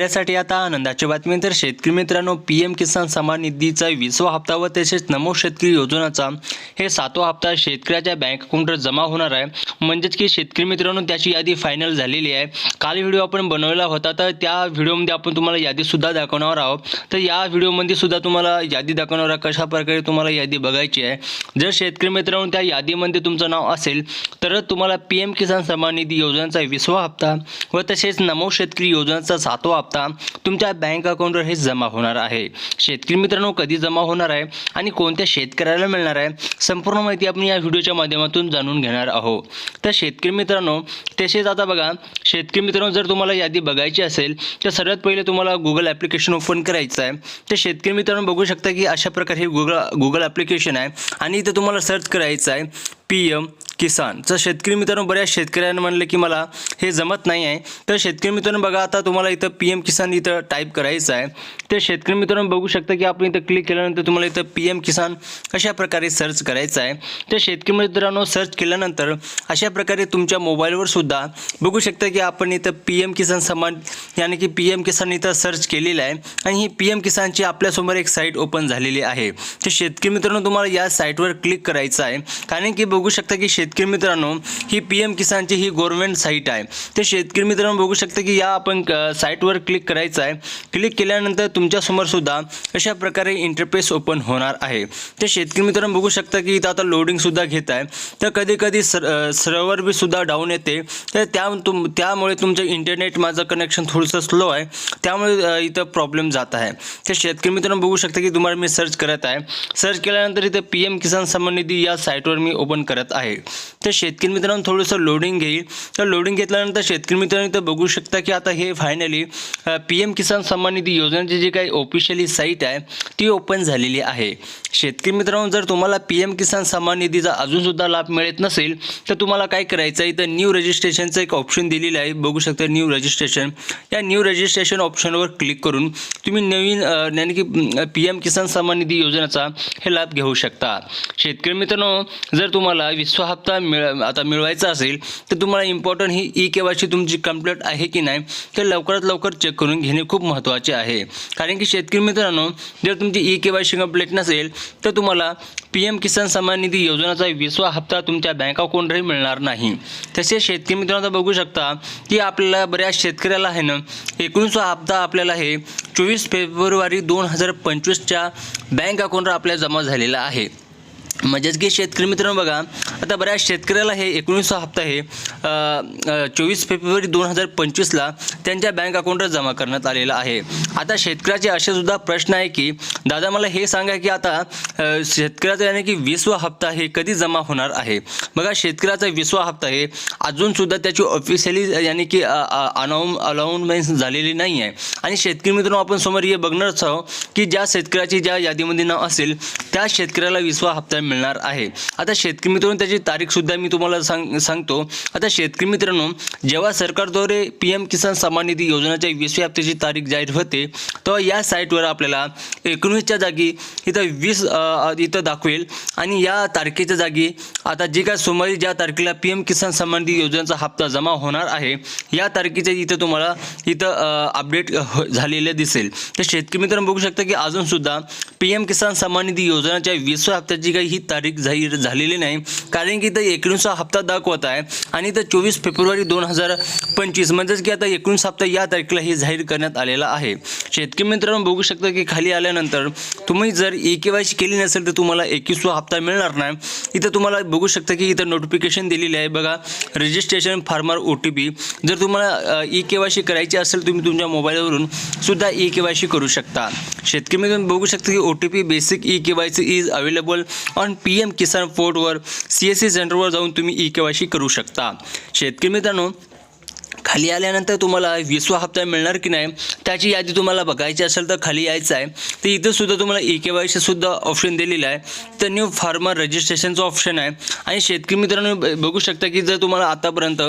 यासाठी आता आनंदाची बातमी. तर शेतकरी मित्रांनो पी एम किसान सन्मान निधीचा विसवा हप्ता व तसेच नमो शेतकरी योजनाचा हे सातवा हप्ता शेतकऱ्याच्या बँक अकाउंटवर जमा होणार आहे. म्हणजेच की शेतकरी मित्रांनो त्याची यादी फायनल झालेली आहे. काल व्हिडिओ आपण बनवला होता तर त्या व्हिडिओमध्ये आपण तुम्हाला यादीसुद्धा दाखवणार आहोत. तर या व्हिडिओमध्ये सुद्धा तुम्हाला यादी दाखवणार आहे कशा प्रकारे तुम्हाला यादी बघायची आहे. जर शेतकरी मित्रांनो त्या यादीमध्ये तुमचं नाव असेल तर तुम्हाला पी एम किसान सन्मान निधी योजनेचा विसवा हप्ता व तसेच नमो शेतकरी योजनेचा सातवा हप्ता तुमच्या बँक अकाउंटवर हे जमा होणार आहे. शेतकरी मित्रांनो कधी जमा होणार आहे आणि कोणत्या शेतकऱ्याला मिळणार आहे संपूर्ण माहिती आपण या व्हिडिओच्या माध्यमातून जाणून घेणार आहोत. तर शेतकरी मित्रांनो तसेच आता बघा शेतकरी मित्रांनो जर तुम्हाला यादी बघायची असेल तर सर्वात पहिले तुम्हाला गुगल ॲप्लिकेशन ओपन करायचं आहे. तर शेतकरी मित्रांनो बघू शकता की अशा प्रकारे गुगल गुगल ॲप्लिकेशन आहे. आणि इथं तुम्हाला सर्च करायचं आहे पी एम किसान. तर शेतकरी मित्रांनो बऱ्याच शेतकऱ्यांना म्हणलं की मला हे जमत नाही आहे. तर शेतकरी मित्रांनो बघा आता तुम्हाला इथं पी एम किसान इथं टाईप करायचं आहे. तर शेतकरी मित्रांनो बघू शकता की आपण इथं क्लिक केल्यानंतर तुम्हाला इथं पी एम किसान अशा प्रकारे सर्च करायचं आहे. तर शेतकरी मित्रांनो सर्च केल्यानंतर अशा प्रकारे तुमच्या मोबाईलवर सुद्धा बघू शकता की आपण इथं पी एम किसान समान यानी की पी एम किसान इथं सर्च केलेलं आहे. आणि ही पी एम किसानची आपल्यासमोर एक साईट ओपन झालेली आहे. तर शेतकरी मित्रांनो तुम्हाला या साईटवर क्लिक करायचं आहे. कारण की बघू शकता की शेत शेतकरी मित्रांनो ही पी एम किसानची ही गव्हर्नमेंट साईट आहे. ते शेतकरी मित्रांनो बघू शकता की या आपण साईटवर क्लिक करायचं आहे. क्लिक केल्यानंतर तुमच्यासमोर सुद्धा अशा प्रकारे इंटरफेस ओपन होणार आहे. ते शेतकरी मित्रांनो बघू शकता की इथं आता लोडिंगसुद्धा घेत आहे. तर कधी कधी सर सर्वर बी सुद्धा डाऊन येते. तर त्या तुम त्यामुळे तुमचं इंटरनेट माझं कनेक्शन थोडंसं स्लो आहे. त्यामुळे इथं प्रॉब्लेम जात आहे. तर शेतकरी मित्रांनो बघू शकता की तुम्हाला मी सर्च करत आहे. सर्च केल्यानंतर इथं पी एम किसान सन्मान निधी या साईटवर मी ओपन करत आहे. तर शेतकरी मित्रांनो थोडंसं लोडिंग घेईल. तर लोडिंग घेतल्यानंतर शेतकरी मित्रांनो इथं बघू शकता की आता हे फायनली पी एम किसान सन्मान निधी योजनेची जी काही ऑफिशियली साईट आहे ती ओपन झालेली आहे. शेतकरी मित्रांनो जर तुम्हाला पी एम किसान सन्मान निधीचा अजूनसुद्धा लाभ मिळत नसेल तर तुम्हाला काय करायचं आहे? इथं न्यू रजिस्ट्रेशनचं एक ऑप्शन दिलेलं आहे. बघू शकता न्यू रजिस्ट्रेशन या न्यू रजिस्ट्रेशन ऑप्शनवर क्लिक करून तुम्ही नवीन यानी की पी एम किसान सन्मान निधी योजनेचा हे लाभ घेऊ शकता. शेतकरी मित्रांनो जर तुम्हाला विश्व हप्ता मिळ आता मिळवायचा असेल तर तुम्हाला इम्पॉर्टंट ही ई के वायची तुमची कंप्लीट आहे की नाही हे लवकरात लवकर चेक करून घेणे खूप महत्त्वाचे आहे. कारण की शेतकरी मित्रांनो जर तुमची E K Y C complete नसेल तर तुम्हाला पी एम किसान सन्मान निधी योजनेचा विसवा हप्ता तुमच्या बँक अकाउंटही मिळणार नाही. तसेच शेतकरी मित्रांनो आता बघू शकता की आपल्याला बऱ्याच शेतकऱ्याला आहे ना एकोणीसवा हप्ता आपल्याला हे चोवीस फेब्रुवारी दोन हजार पंचवीसच्या बँक अकाउंटवर आपल्या जमा झालेला आहे. म्हणजेच की शेतकरी मित्रांनो बघा आता बऱ्याच शेतकऱ्याला हे एकोणीसवा हप्ता हे चोवीस फेब्रुवारी दोन हजार पंचवीसला त्यांच्या बँक अकाउंटवर जमा करण्यात आलेला आहे. आता शेतकऱ्याचे असे सुद्धा प्रश्न आहे की दादा मला हे सांगा की आता शेतकऱ्याचा यानी की वीसवा हप्ता हे कधी जमा होणार आहे? बघा शेतकऱ्याचा वीसवा हप्ता हे अजूनसुद्धा त्याची ऑफिशियली यानी की अनाऊन अलाउन्मेंट झालेली नाही आहे. आणि शेतकरी मित्रांनो आपण समोर हे बघणारच आहोत की ज्या शेतकऱ्याची ज्या यादीमध्ये नाव असेल त्या शेतकऱ्याला वीसवा हप्ता मिळणार आहे. आता शेतकरी मित्रांनो त्याची तारीखसुद्धा मी तुम्हाला सांग सांगतो. आता शेतकरी मित्रांनो जेव्हा सरकारद्वारे पी एम किसान सन्मान निधी योजनेच्या वीसव्या हप्त्याची तारीख जाहीर होते तेव्हा या साईटवर आपल्याला एकोणीसच्या जागी इथं वीस इथं दाखवेल. आणि या तारखेच्या जागी आता जे काय सोमवारी ज्या तारखेला पी एम किसान सन्मान निधी योजनेचा हप्ता जमा होणार आहे या तारखेच्या इथं तुम्हाला इथं अपडेट हो, झालेले दिसेल. तर शेतकरी मित्रांनो बघू शकता की अजूनसुद्धा पी एम किसान सन्मान निधी योजनेच्या वीसव्या हप्त्याची काही ही तारीख जाहीर झालेली नाही. कारण की इथं एकोणीसवा हप्ता दाखवत आहे आणि इथं चोवीस फेब्रुवारी दोन हजार पंचवीस म्हणजेच की आता एकोणीस हप्ता या तारखेला हे जाहीर करण्यात आलेला आहे. शेतकरी मित्रांनो बघू शकता की खाली आल्यानंतर तुम्ही जर ई के वाय सी केली नसेल तर तुम्हाला एकवीसवा हप्ता मिळणार नाही. इथं तुम्हाला बघू शकता की इथं नोटिफिकेशन दिलेली आहे. बघा registration farmer O T P जर तुम्हाला ई के वाय सी करायची असेल तुम्ही तुमच्या मोबाईलवरून सुद्धा ई के वाय सी करू शकता. शेतकरी मित्रांनो बघू शकता की O T P basic E K Y C is available on P M Kisan पोर्टवर सी एस सी सेंटरवर जाऊन तुम्ही ई के वाय सी करू शकता. शेतकरी मित्रांनो खाली आल्यानंतर तुम्हाला विसवा हप्ता मिळणार की नाही त्याची यादी तुम्हाला बघायची असेल तर खाली यायचं आहे. तर इथं सुद्धा तुम्हाला ई के वायचं सुद्धा ऑप्शन दिलेलं आहे. तर न्यू फार्मर रजिस्ट्रेशनचं ऑप्शन आहे. आणि शेतकरी मित्रांनो ब- बघू शकता की जर तुम्हाला आतापर्यंत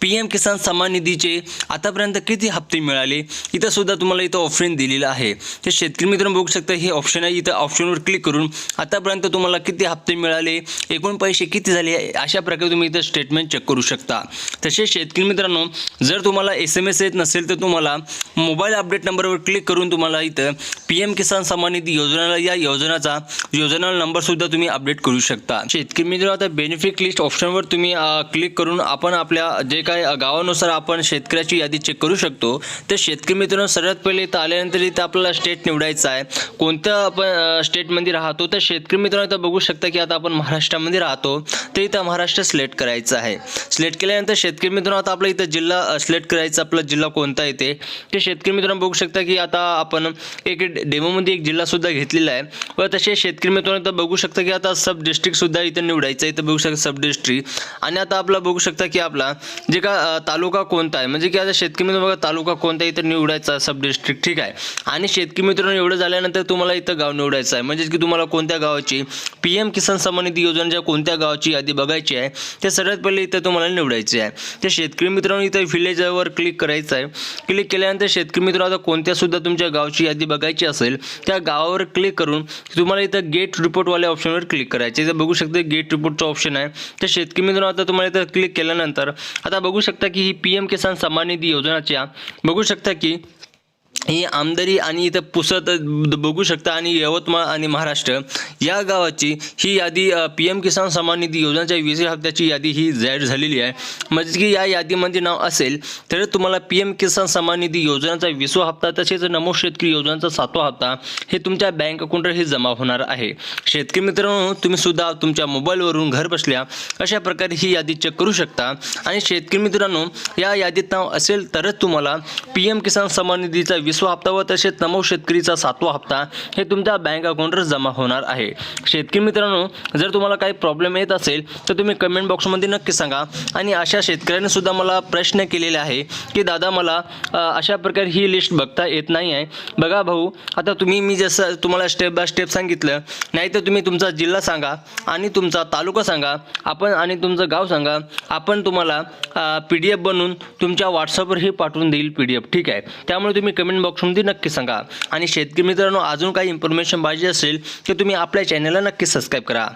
पी एम किसान सन्मान निधीचे आतापर्यंत किती हप्ते मिळाले इथं सुद्धा तुम्हाला इथं ऑप्शन दिलेलं आहे. तर शेतकरी मित्रांनो बघू शकता हे ऑप्शन आहे. इथं ऑप्शनवर क्लिक करून आतापर्यंत तुम्हाला किती हप्ते मिळाले एकूण पैसे किती झाले अशा प्रकारे तुम्ही इथं स्टेटमेंट चेक करू शकता. तसेच शेतकरी मित्रांनो जर तुम्हाला एस एम एस येत नसेल तर तुम्हाला मोबाईल अपडेट नंबरवर क्लिक करून तुम्हाला इथं पी एम किसान सन्मान निधी योजनेला या योजनाचा योजना नंबरसुद्धा तुम्ही अपडेट करू शकता. शेतकरी मित्र आता बेनिफिट लिस्ट ऑप्शनवर तुम्ही क्लिक करून आपण आपल्या जे काय गावानुसार आपण शेतकऱ्याची यादी चेक करू शकतो. तर शेतकरी मित्रांनो सर्वात पहिले इथं आल्यानंतर इथं आपल्याला स्टेट निवडायचं आहे. कोणत्या आपण स्टेटमध्ये राहतो? तर शेतकरी मित्रांनो इथं बघू शकता की आता आपण महाराष्ट्रामध्ये राहतो. तर इथं महाराष्ट्र सिलेक्ट करायचं आहे. सिलेक्ट केल्यानंतर शेतकरी मित्रांनो आता आपला इथं जिल्हा सिलेक्ट करायचा आपला जिल्हा कोणता येते ते. शेतकरी मित्रांनो बघू शकता की आता आपण एक डेमोमध्ये एक जिल्हासुद्धा घेतलेला आहे. व तसे शेतकरी मित्रांनो तर बघू शकता की आता सब डिस्ट्रिक्टसुद्धा इथं निवडायचं आहे. इथं बघू शकता सब डिस्ट्रिक्ट आणि आता आपला बघू शकता की आपला जे का तालुका कोणता आहे. म्हणजे की आता शेतकरी मित्र बघा तालुका कोणता इथं निवडायचा सब डिस्ट्रिक्ट ठीक आहे. आणि शेतकरी मित्रांनो एवढं झाल्यानंतर तुम्हाला इथं गाव निवडायचं आहे. म्हणजेच की तुम्हाला कोणत्या गावाची पी एम किसान सन्मान निधी योजनेच्या कोणत्या गावाची यादी बघायची आहे ते सर्वात पहिले इथं तुम्हाला निवडायचे आहे. ते शेतकरी मित्रांनो इथं विलेजवर क्लिक करायचं आहे. क्लिक केल्यानंतर शेतकरी मित्र आता कोणत्या सुद्धा तुमच्या गावची यादी बघायची असेल त्या गावावर क्लिक करून तुम्हाला इथं गेट रिपोर्टवाल्या ऑप्शनवर क्लिक करायचे इथं बघू शकता गेट रिपोर्टचं ऑप्शन आहे. तर शेतकरी मित्रांनो आता तुम्हाला इथं क्लिक केल्यानंतर आता बघू शकता की ही पी एम किसान सन्मान निधी योजनाच्या बघू शकता की ही आमदारी आणि इथं पुसत बघू शकता आणि यवतमाळ आणि महाराष्ट्र या गावाची ही यादी पी एम किसान सन्मान निधी योजनेच्या वीस हप्त्याची यादी ही जाहीर झालेली आहे. म्हणजे की या यादीमध्ये नाव असेल तर तुम्हाला पी एम किसान सन्मान निधी योजनेचा विसवा हप्ता तसेच नमो शेतकरी योजनेचा सातवा हप्ता हे तुमच्या बँक अकाउंटवर हे जमा होणार आहे. शेतकरी मित्रांनो तुम्ही सुद्धा तुमच्या मोबाईलवरून घर बसल्या अशा प्रकारे ही यादी चेक करू शकता. आणि शेतकरी मित्रांनो या यादीत नाव असेल तरच तुम्हाला पी एम किसान सन्मान निधीचा विसवा हप्ता व तसेच नमो शेतकरीचा सातवा हप्ता हे तुमच्या बँक अकाउंटवर जमा होणार आहे. शेतकरी मित्रांनो जर तुम्हाला काही प्रॉब्लेम येत असेल तर तुम्ही कमेंट बॉक्समध्ये नक्की सांगा. आणि अशा शेतकऱ्यांनी सुद्धा मला प्रश्न केलेले आहे की दादा मला अशा प्रकारे ही लिस्ट बघता येत नाही आहे. बघा भाऊ आता तुम्ही मी जसं तुम्हाला स्टेप बाय स्टेप सांगितलं नाही तर तुम्ही तुमचा जिल्हा सांगा आणि तुमचा तालुका सांगा. आपण आणि तुमचं गाव सांगा. आपण तुम्हाला पी डी एफ बनवून तुमच्या व्हॉट्सअपवर हे पाठवून देईल पी डी एफ ठीक आहे? त्यामुळे तुम्ही कमेंट कमेंट बॉक्समध्ये नक्की सांगा. आणि शेतकरी मित्रांनो अजून काही इन्फॉर्मेशन पाहिजे असेल तर तुम्ही आपल्या चॅनलला नक्की सबस्क्राईब करा.